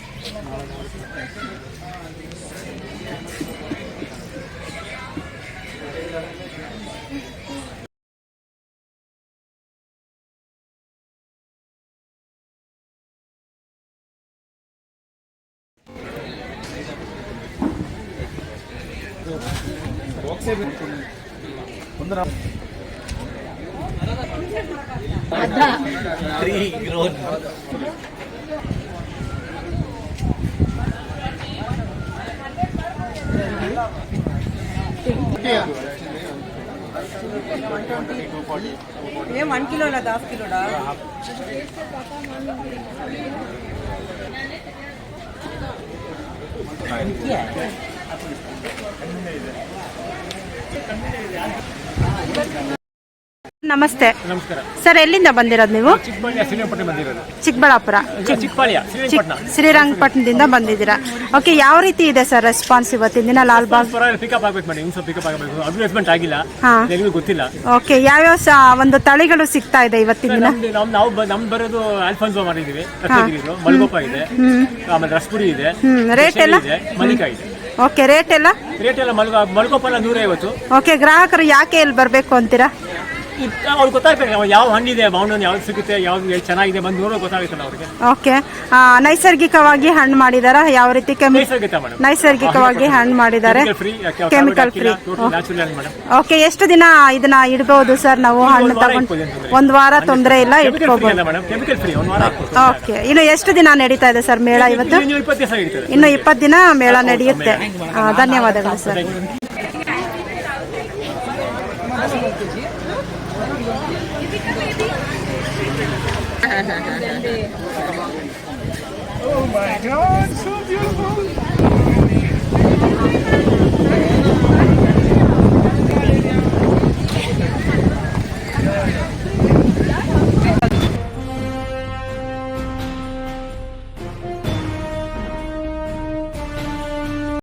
ఏ వన్ కిలోలా దాస్ కిలోడా కన్వీనియర్ ನಮಸ್ತೆ. ನಮಸ್ಕಾರ. ಸರ್ ಎಲ್ಲಿಂದ ಬಂದಿರೋದು ನೀವು? ಚಿಕ್ಕಬಳ್ಳಿಯ ಶ್ರೀರಂಗಪಟ್ಟಣ ಬಂದಿರೋದು. ಚಿಕ್ಕಬಳ್ಳಾಪುರ. ಚಿಕ್- ಶ್ರೀರಂಗಪಟ್ಟಣ ಶ್ರೀರಂಗಪಟ್ಟಣದಿಂದ ಬಂದಿದ್ದೀರಾ? ಓಕೆ ಯಾವ ರೀತಿ ಇದೆ ಸರ್ ರೆಸ್ಪಾನ್ಸ್ ಇವತ್ತಿನ ದಿನ ಲಾಲ್ಬಾಗ್ ಪಿಕಪ್ ಆಗ್ಬೇಕು ಮೇಡಮ್ ಇನ್ಸೋ ಪಿಕಪ್ ಆಗಬೇಕು. ಅಡ್ವರ್ಟೈಸ್ಮೆಂಟ್ ಆಗಿಲ್ಲ. ಹಾ. ಗೊತ್ತಿಲ್ಲ. ಓಕೆ ಯಾವ್ಯಾವ ಸ- ಒಂದು ತಳಿಗಳು ಸಿಗ್ತಾ ಇದೆ ಇವತ್ತಿನ ದಿನ? ನಮ್ದು ನಮ್ ನಾವು ಬ- ನಮ್ ಬರೋದು ಆಲ್ಫಾನ್ಸೋ ಮಾಡಿದೀವಿ ರತ್ನಗಿರಿದು ಮಲ್ಗೋಪ ಇದೆ. ಆಮೇಲೆ ರಸ್ಪುರಿ ಇದೆ. ಹ್ಮ್. ರೇಟ್ ಎಲ್ಲ? ಇದೆ. ಮಲ್ಲಿಕಾ ಇದೆ. ಓಕೆ ರೇಟ್ ಎಲ್ಲ? ರೇಟ್ ಎಲ್ಲ ಮಲ್ಗೋ ಮಲ್ಗೋಪ ಎಲ್ಲ ನೂರೈವತ್ತು. ಓಕೆ ಗ್ರಾಹಕರು ಯಾಕೆ ಇಲ್ಲಿ ಬರಬೇಕು ಅಂತೀರಾ? ಅವ್ರಿಗೆ ಗೊತ್ತಾಗ್ತದೆ ಯಾವ ಹಣ್ಣಿದೆ ಮಾವಿನ ಯಾವ್ದು ಸಿಗುತ್ತೆ ಯಾವ್ದು ಚೆನ್ನಾಗಿದೆ ಬಂದು ನೋಡೋ ಗೊತ್ತಾಗುತ್ತಲ್ಲ ಅವ್ರಿಗೆ. ಓಕೆ. ನೈಸರ್ಗಿಕವಾಗಿ ಹಣ್ಣು ಮಾಡಿದಾರ? ಯಾವ ರೀತಿ ಕೆಮಿ ನೈಸರ್ಗಿಕ ಮೇಡಮ್. ನೈಸರ್ಗಿಕವಾಗಿ ಹಣ್ಣು ಮಾಡಿದ್ದಾರೆ free chemical free natural madam. Okay ಎಷ್ಟು ದಿನ ಇದನ್ನ ಇಡಬಹುದು ಸರ್ ನಾವು ಹಣ್ಣು ತಗೊಂಡು ಒಂದ್ ವಾರ ತೊಂದರೆ ಇಲ್ಲ ಇಟ್ಕೋಬಹುದು ಮೇಡಮ್ ಕೆಮಿಕಲ್ ಫ್ರೀ ಒಂದು ವಾರ ಓಕೆ. ಇನ್ನು ಎಷ್ಟು ದಿನ ನಡೀತಾ ಇದೆ ಸರ್ ಮೇಳ ಇವತ್ತು? ಇಪ್ಪತ್ತು ದಿವಸ ಇನ್ನು ಇಪ್ಪತ್ತು ದಿನ ಮೇಳ ನಡೆಯುತ್ತೆ. ಧನ್ಯವಾದಗಳು sir. Oh my god, so beautiful.